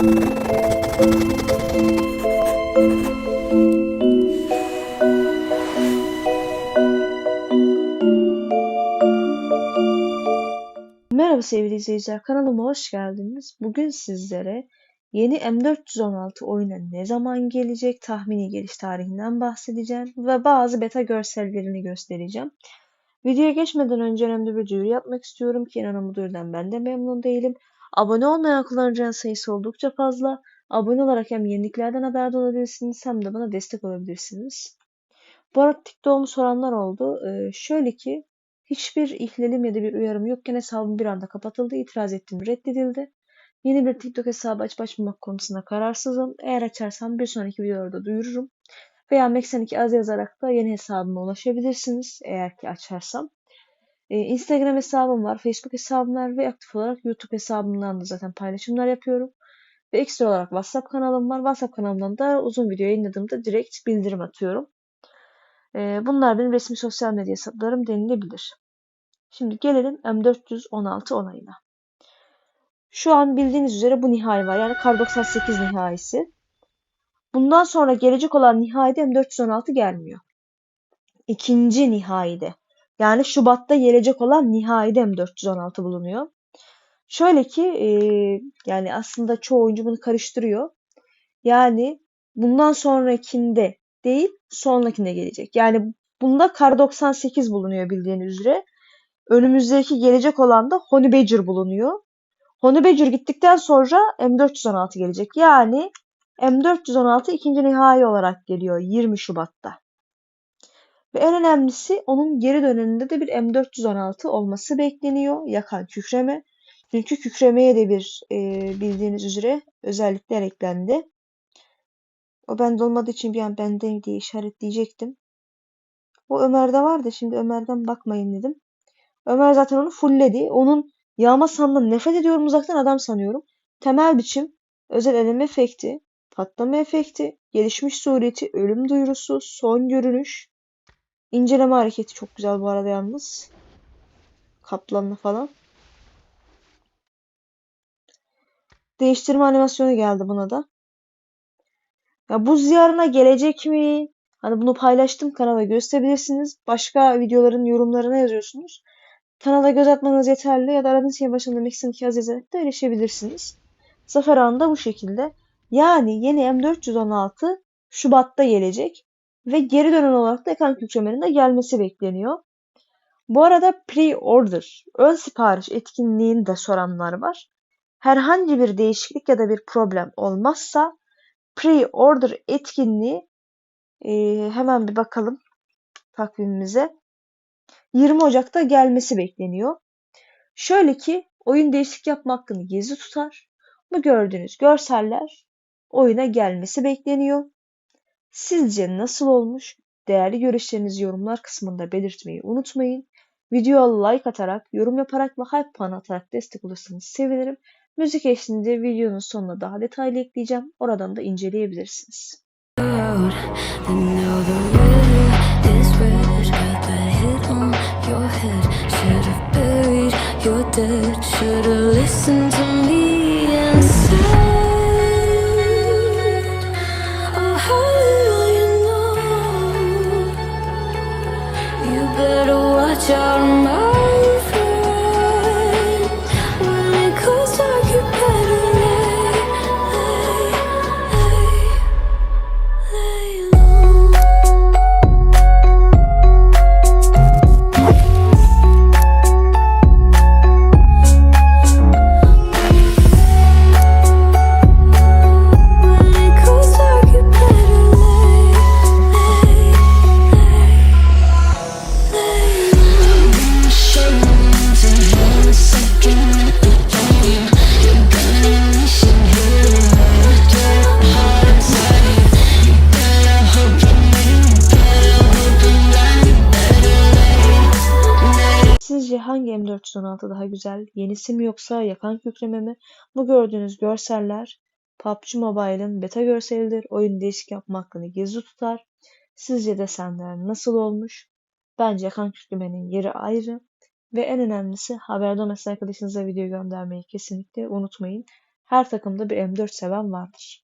Merhaba sevgili izleyiciler, kanalıma hoş geldiniz. Bugün sizlere yeni M416 oyuna ne zaman gelecek, tahmini geliş tarihinden bahsedeceğim ve bazı beta görsellerini göstereceğim. Videoya geçmeden önce önemli bir duyuru yapmak istiyorum ki inanın bu duyurudan ben de memnun değilim. Abone olmayan kullanıcının sayısı oldukça fazla. Abone olarak hem yeniliklerden haberdar olabilirsiniz hem de bana destek olabilirsiniz. Bu arada TikTok'umu soranlar oldu. Ee, şöyle ki Hiçbir ihlalim ya da bir uyarım yokken hesabım bir anda kapatıldı. İtiraz ettim, reddedildi. Yeni bir TikTok hesabı açıp açmamak konusunda kararsızım. Eğer açarsam bir sonraki videolarda duyururum. Veya Meksen2 az yazarak da yeni hesabıma ulaşabilirsiniz. Eğer ki açarsam. Ee, Instagram hesabım var, Facebook hesabım var ve aktif olarak YouTube hesabımdan da zaten paylaşımlar yapıyorum. Ve ekstra olarak WhatsApp kanalım var. WhatsApp kanalımdan da uzun video yayınladığımda direkt bildirim atıyorum. Ee, bunlar benim resmi sosyal medya hesaplarım denilebilir. Şimdi gelelim M416 onayına. Şu an bildiğiniz üzere bu nihai var. Yani Kar 98 nihaisi. Bundan sonra gelecek olan nihayede M416 gelmiyor. İkinci nihayide. Yani Şubat'ta gelecek olan nihayede M416 bulunuyor. Şöyle ki e, yani aslında çoğu oyuncu bunu karıştırıyor. Yani bundan sonrakinde değil sonrakinde gelecek. Yani bunda Kar 98 bulunuyor bildiğiniz üzere. Önümüzdeki gelecek olan da Honey bulunuyor. Honey gittikten sonra M416 gelecek. Yani M416 ikinci nihai olarak geliyor 20 Şubat'ta. Ve en önemlisi onun geri döneninde de bir M416 olması bekleniyor. Yakan kükreme. Çünkü kükremeye de bir e, bildiğiniz üzere özellikler eklendi. O bende olmadığı için bir an bende diye işaretleyecektim. O Ömer'de vardı. Şimdi Ömer'den bakmayın dedim. Ömer zaten onu fullledi. Onun yağma sandığından nefret ediyorum uzaktan adam sanıyorum. Temel biçim, özel eleme efekti, patlama efekti, gelişmiş sureti, ölüm duyurusu, son görünüş. İnceleme hareketi çok güzel bu arada yalnız. Kaplanlı falan. Değiştirme animasyonu geldi buna da. Ya buz ziyarına gelecek mi? Hani bunu paylaştım kanala gösterebilirsiniz. Başka videoların yorumlarına yazıyorsunuz. Kanala göz atmanız yeterli ya da aradığınız şey başında Maxim Kiyaz yazarak da erişebilirsiniz. Zafer Ağa'nda bu şekilde. Yani yeni M416 Şubat'ta gelecek ve geri dönen olarak da ekran kükremenin de gelmesi bekleniyor. Bu arada pre-order, ön sipariş etkinliğini de soranlar var. Herhangi bir değişiklik ya da bir problem olmazsa pre-order etkinliği e, hemen bir bakalım takvimimize. 20 Ocak'ta gelmesi bekleniyor. Şöyle ki oyun değişiklik yapma hakkını gizli tutar. Bu gördüğünüz görseller oyuna gelmesi bekleniyor. Sizce nasıl olmuş? Değerli görüşlerinizi yorumlar kısmında belirtmeyi unutmayın. Videoya like atarak, yorum yaparak ve hype puan atarak destek olursanız sevinirim. Müzik eşliğinde videonun sonuna daha detaylı ekleyeceğim. Oradan da inceleyebilirsiniz. your head. Should have buried your dead. Should have listened to me your mouth 416 daha güzel? Yenisi mi yoksa yakan kükreme mi? Bu gördüğünüz görseller PUBG Mobile'ın beta görselidir. Oyun değişik yapma hakkını gizli tutar. Sizce desenler nasıl olmuş? Bence yakan kükremenin yeri ayrı. Ve en önemlisi haberde olmasın arkadaşınıza video göndermeyi kesinlikle unutmayın. Her takımda bir M4 seven vardır.